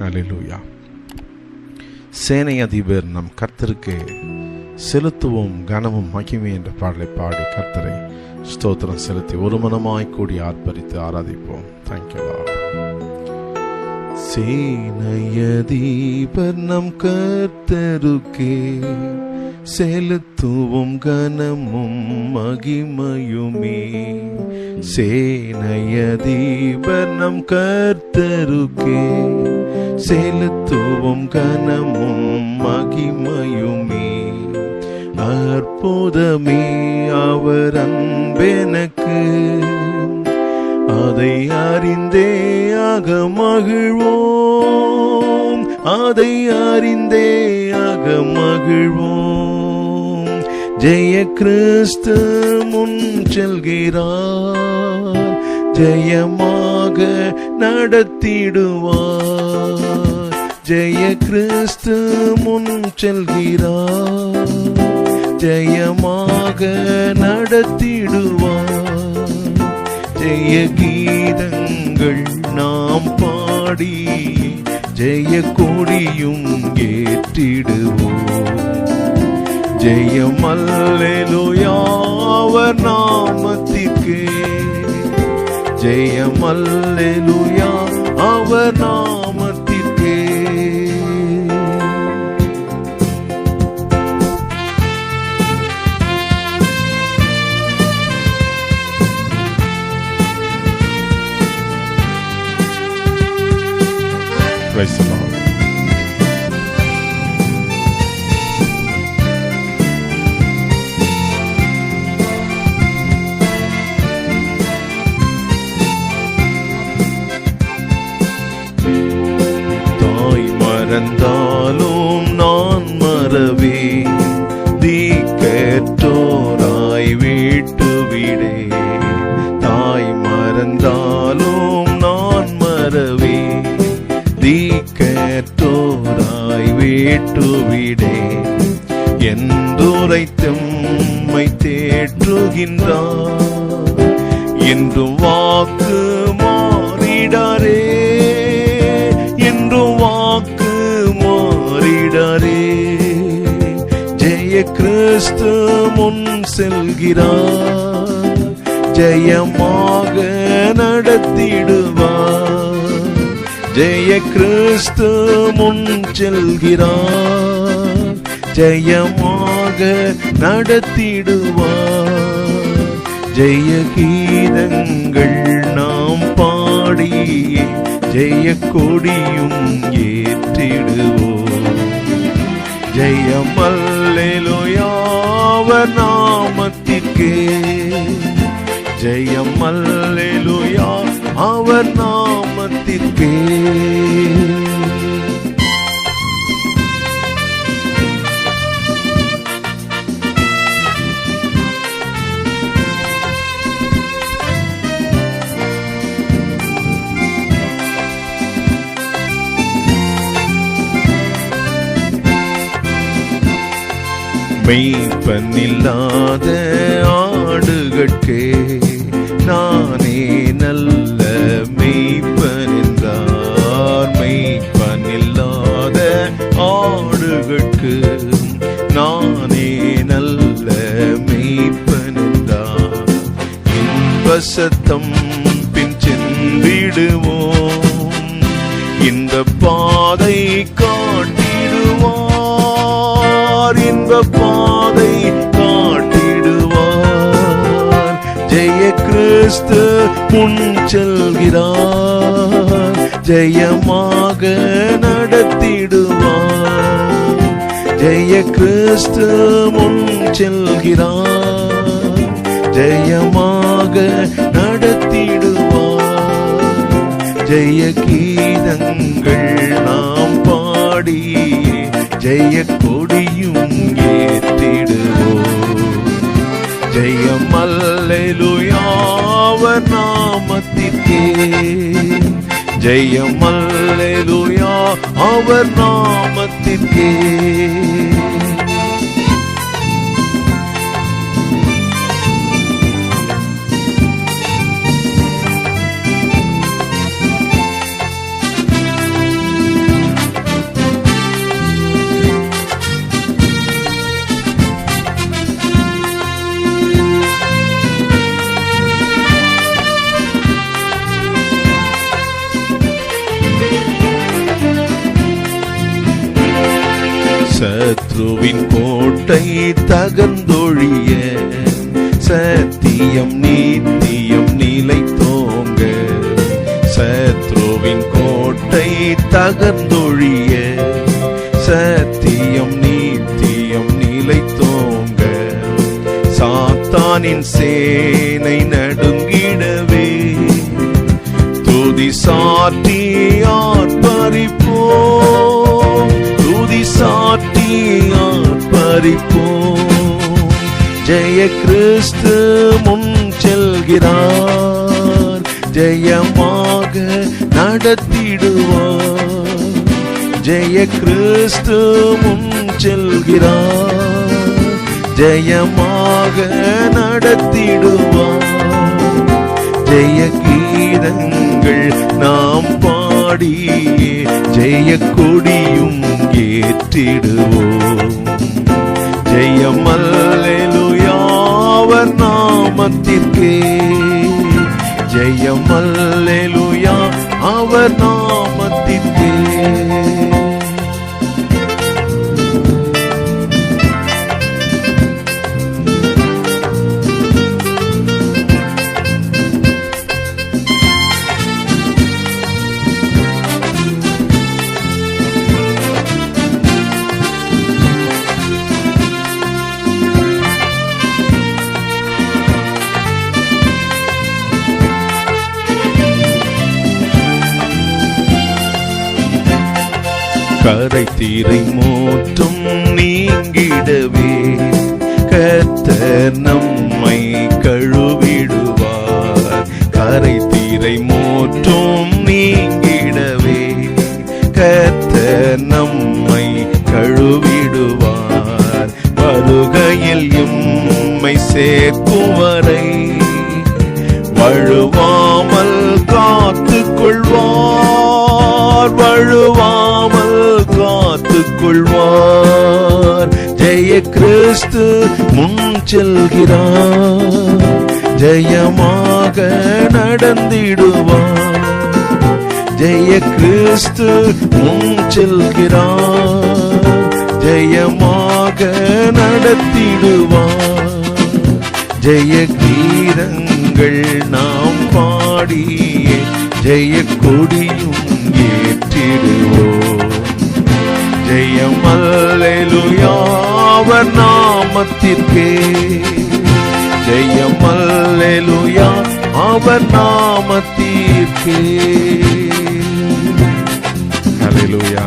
அலிலூயா சேனை அதிபர் நம் கர்த்தருக்கு செலுத்துவோம் கனமும் மகிமை என்ற பாடலை பாடி கர்த்தரை ஸ்தோத்திரம் செலுத்தி ஒரு மனமாய் கூடி ஆர்ப்பரித்து ஆராதிப்போம். தேங்க்யூ சேனையதீபர் நம் கர்த்தருக்கே செலுத்துவும் கனமும் மகிமையுமே. சேனைய தீபனம் கர்த்தருக்கே. செலுத்துவும் கனமும் மகிமையுமே. அற்புதமே அவர் அன்பெனக்கு. அதை அறிந்தே ஆக மகிழ்வோம். அதை அறிந்தே ஆக மகிழ்வோம். ஜெய கிறிஸ்து முன் செல்கிறார். ஜெயமாக நடத்திடுவார். ஜெய கிறிஸ்து முன் செல்கிறார். ஜெயமாக நடத்திடுவார். ஜெய கீதங்கள் நாம் பாடி ஜெய கொடியும் ஏற்றிடுவோம் ஜெயம் அல்லேலூயாவர் நாமத்திற்கே. ஜெயம் அல்லேலூயா அவர் நாம மறந்தாலும் நான் மறவே தீக்கற்றோராய் வீட்டு விடே. தாய் மறந்தாலும் நான் மறவே தீக்கற்றோராய் வீட்டு விடே. எந்துரைத்தம்மை தேற்றுகின்றார். என்றும் வாக்கு கிறிஸ்து முன் செல்கிறார். ஜெயமாக நடத்திடுவார். ஜெய கிறிஸ்து முன் செல்கிறார். ஜெயமாக நடத்திடுவார். ஜெய கீதங்கள் நாம் பாடி ஜெய கொடியும் ஏற்றிடுவோம். ஜெயம் அல்லேலுயாவர் நாமத்திற்கே. ஜெயம் அல்லேலுயா அவர் நாமத்திற்கே. மெய்ப்பனில்லாத ஆடுகட்கே நானே நல்ல மெய்ப்பன் மெய்ப்பனில்லாத ஆடுகட்கு நானே நல்ல மெய்ப்பன் இன்பசத்தம் பின் சென்றிடுவோம். இந்த பாதை பாதை காட்டிடுவார். ஜெய கிறிஸ்து முன் செல்கிறார். ஜெயமாக நடத்திடுவார். ஜெய கிறிஸ்து முன் செல்கிறார். ஜெயமாக நடத்திடுவார். ஜெய கீதங்கள் நாம் பாடி ஜெய கொடியும் ஏற்றிடுவோம். ஜெயம் அல்லேலூயாவர் நாமத்திற்கே. ஜெயம் அல்லேலூயா அவர் நாமத்திற்கே. சத்ருவின் கோட்டை தகந்தொழிய சத்தியம் நீத்தியம் நிலை தோங்க. சத்ருவின் கோட்டை தகந்தொழிய சத்தியம் நீத்தியம் நிலை தோங்க. சாத்தானின் சேனை நடுங்கிடவே துதி சாட்டி ஆர்ப்பரிப்போம். ஆர்ப்பரிப்போம் ஜெய கிறிஸ்து முன் செல்கிறார். ஜெயமாக நடத்திடுவார். ஜெய கிறிஸ்து முன் செல்கிறார். ஜெயமாக நடத்திடுவார். ஜெய கீதங்கள் நாம் பாடி ஜெய கொடியும் ஏற்றிடுவோம். ஜெயம் அல்லேலுயாவர் நாமத்திற்கே. ஜெயம் அல்லேலுயா அவர் நாம் கரை தீரை மூற்றும் நீங்கிடவே. கர்த்தர் நம்மை கழுவிடுவார். கரை தீரை மூற்றும் நீங்கிடவே. கர்த்தர் நம்மை கழுவிடுவார். வருகையில் எம்மை சேர்க்கும் வரை வழுவாமல் காத்து கொள்வார் வழுவார் காத்து கொள்வார் ஜெய கிறிஸ்து முன் செல்கிறார். ஜெயமாக நடந்திடுவார். ஜெய கிறிஸ்து முன் செல்கிறார். ஜெயமாக நடத்திடுவார். ஜெய கீதங்கள் நாம் பாடியே ஜெய கொடியும் ஏற்றிடுவோம். நாமத்திற்கே ஜெயம் அல்லேலுயா அவர் நாமத்திற்கே. ஹalleluya